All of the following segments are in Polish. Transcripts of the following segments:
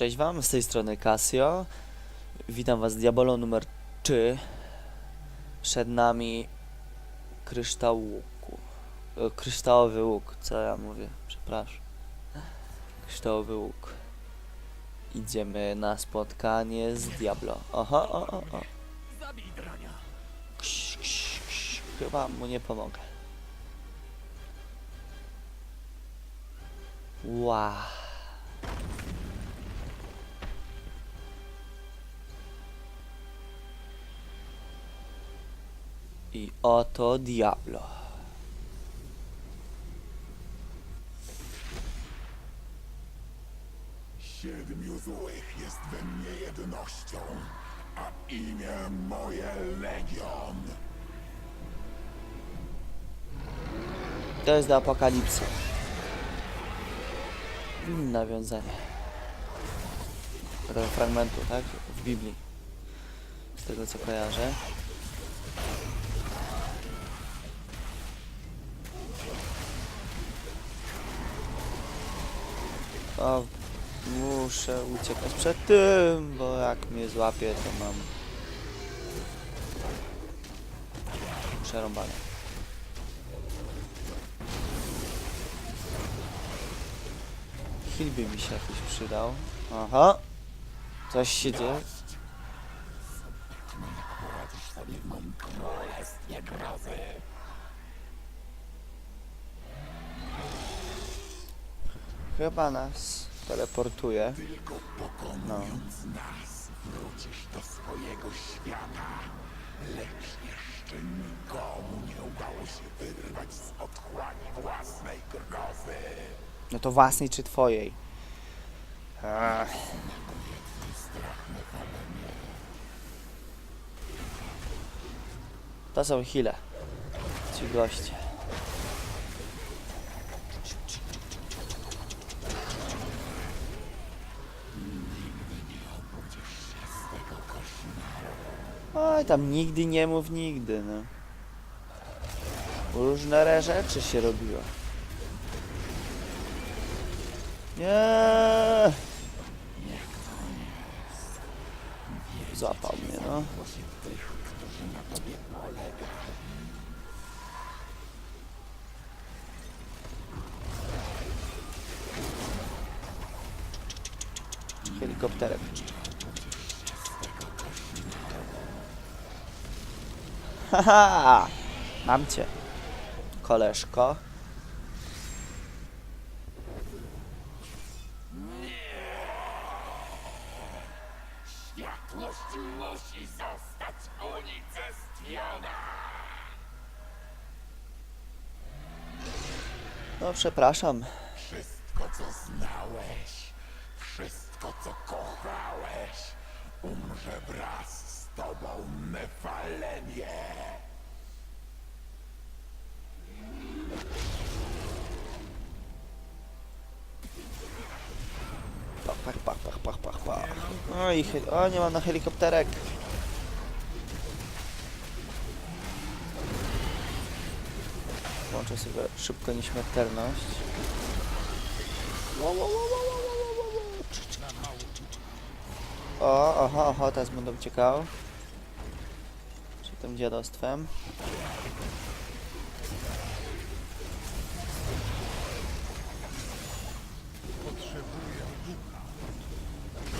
Cześć Wam, z tej strony Casio. Witam Was z Diabolo numer 3. Przed nami kryształ łuku. E, Kryształowy łuk, co ja mówię? Przepraszam. Kryształowy łuk. Idziemy na spotkanie z Diablo. Aha, o, o, o. Ksz, ksz, ksz. Chyba mu nie pomogę. Wow. I oto Diablo. Siedmiu złych jest we mnie jednością, a imię moje Legion. To jest do apokalipsy. Nawiązanie. Do tego fragmentu, tak? W Biblii. Z tego co kojarzę. Muszę uciekać przed tym, bo jak mnie złapie, to mam przerąbane. Heal by mi się jakiś przydał. Aha. Coś się dzieje. Chyba nas teleportuje. Tylko pokonując nas, wrócisz do swojego świata. Lecz jeszcze nikomu nie udało się wyrwać z otchłani własnej grozy. No to własnej czy twojej? Ach. To są heale. Ci goście. Oj, tam nigdy nie mów nigdy, no. Różne rzeczy się robiło. Nie. Złapał mnie, no. Helikopterem. Haha! Mam cię. Koleżko. Musi zostać unicestwiona. No, przepraszam. Wszystko, co znałeś, wszystko, co kochałeś, umrze wraz tobą, Nefalemie. Pach, pach, pach, pach, pach, pach, pach. O, i o, nie mam na helikopterek. Włączę sobie szybko nieśmiertelność. Wo, wo, wo, wo, O, oho, oho, teraz będę uciekał. Przed tym dziadostwem.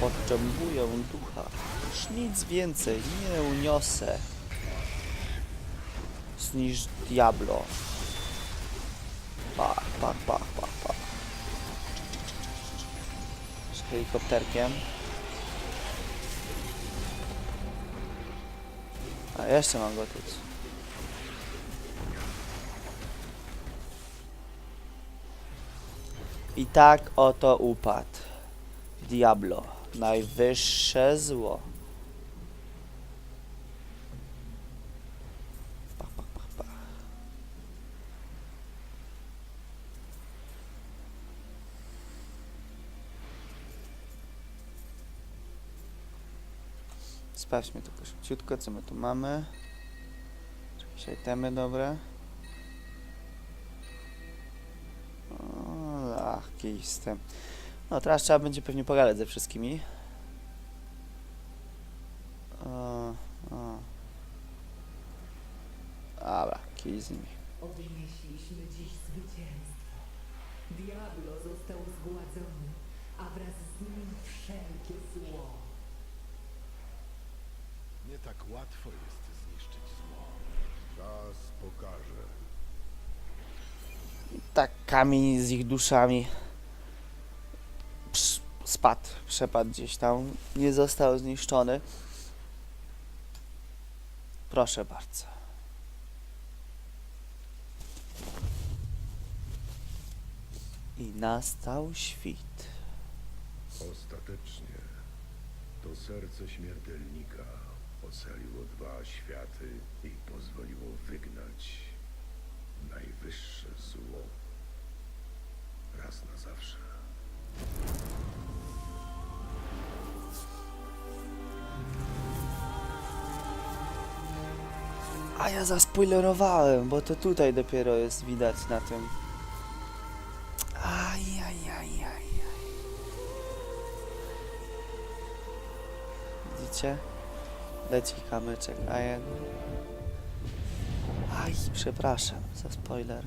Potrzebuję ducha. Już nic więcej nie uniosę. Niż Diablo. Pach, pach, pach, pach, pach. Z helikopterkiem. A jeszcze mam go tu. I tak oto upadł. Diablo. Najwyższe zło. Sprawdźmy tylko szybciutko, co my tu mamy. Jakieś itemy dobre. O, ach, jakiś z tym. No, teraz trzeba będzie pewnie pogadać ze wszystkimi. O, o. Dobra, kij z nimi. Odnieśliśmy dziś zwycięstwo. Diablo został zgładzony, a wraz z nim wszelkie zło. Nie tak łatwo jest zniszczyć zło. Czas pokaże. Tak kamień z ich duszami psz- spadł, przepadł gdzieś tam, nie został zniszczony. Proszę bardzo. I nastał świt. Ostatecznie to serce śmiertelnika ocaliło dwa światy i pozwoliło wygnać najwyższe zło raz na zawsze. A ja zaspoilerowałem, bo to tutaj dopiero jest widać na tym. Ajajajaj. Widzicie? Leci kamyczek, a ja... Aj, przepraszam za spoiler.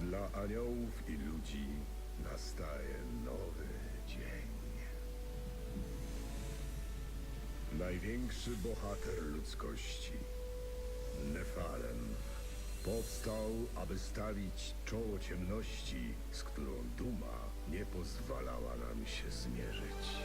Dla aniołów i ludzi nastaje nowy dzień. Największy bohater ludzkości, Nefalem, powstał, aby stawić czoło ciemności, z którą duma nie pozwalała nam się zmierzyć.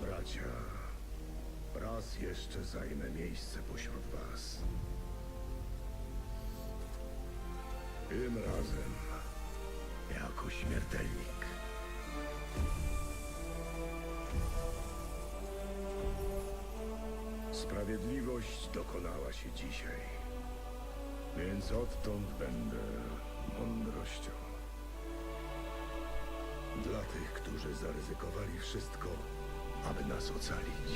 Bracia, raz jeszcze zajmę miejsce pośród was. Tym razem jako śmiertelnik. Sprawiedliwość dokonała się dzisiaj, więc odtąd będę mądrością. Dla tych, którzy zaryzykowali wszystko, aby nas ocalić.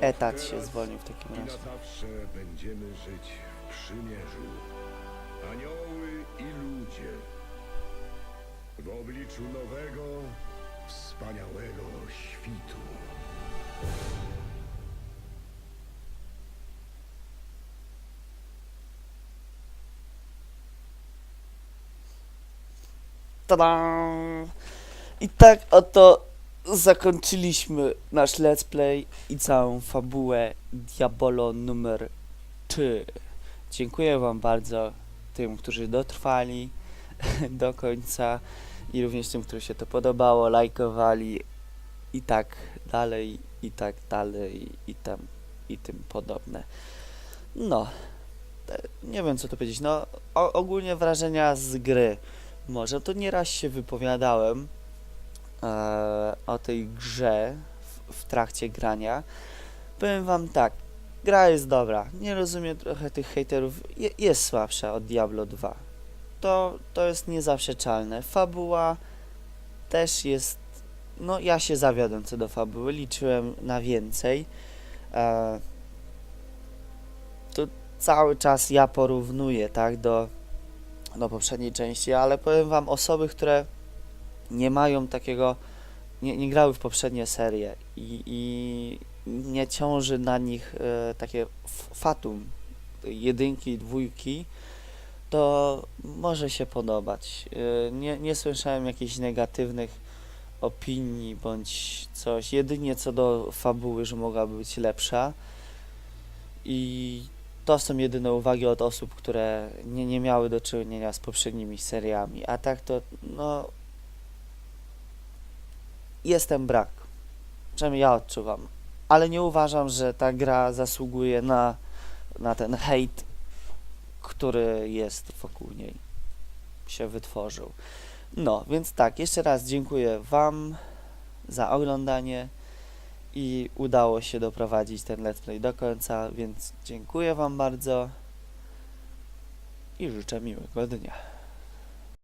Etat się teraz zwolnił w takim I na razie. zawsze będziemy żyć przymierzu. Anioły i ludzie. W obliczu nowego, wspaniałego świtu. Tada! I tak oto zakończyliśmy nasz let's play i całą fabułę Diabolo numer 3. Dziękuję wam bardzo tym, którzy dotrwali do końca i również tym, którym się to podobało, lajkowali i tak dalej, i tak dalej, i tam, i tym podobne. No, nie wiem co tu powiedzieć, no ogólnie wrażenia z gry. Może to nieraz się wypowiadałem e, o tej grze w, w trakcie grania. Powiem wam tak, gra jest dobra. Nie rozumiem trochę tych haterów. Je, jest słabsza od Diablo 2. To, to jest niezaprzeczalne. Fabuła też jest. No, ja się zawiodłem co do fabuły. Liczyłem na więcej. E, to cały czas ja porównuję, tak, do do poprzedniej części, ale powiem wam, osoby, które nie mają takiego, nie, nie grały w poprzednie serie i, i nie ciąży na nich e, takie fatum jedynki, dwójki, to może się podobać. E, nie, nie słyszałem jakichś negatywnych opinii bądź coś, jedynie co do fabuły, że mogłaby być lepsza i to są jedyne uwagi od osób, które nie, nie miały do czynienia z poprzednimi seriami. A tak to, no. Jestem brak. Przynajmniej ja odczuwam. Ale nie uważam, że ta gra zasługuje na, na ten hejt, który jest wokół niej. Się wytworzył. No, więc tak, jeszcze raz dziękuję Wam za oglądanie i udało się doprowadzić ten let's play do końca, więc dziękuję wam bardzo i życzę miłego dnia.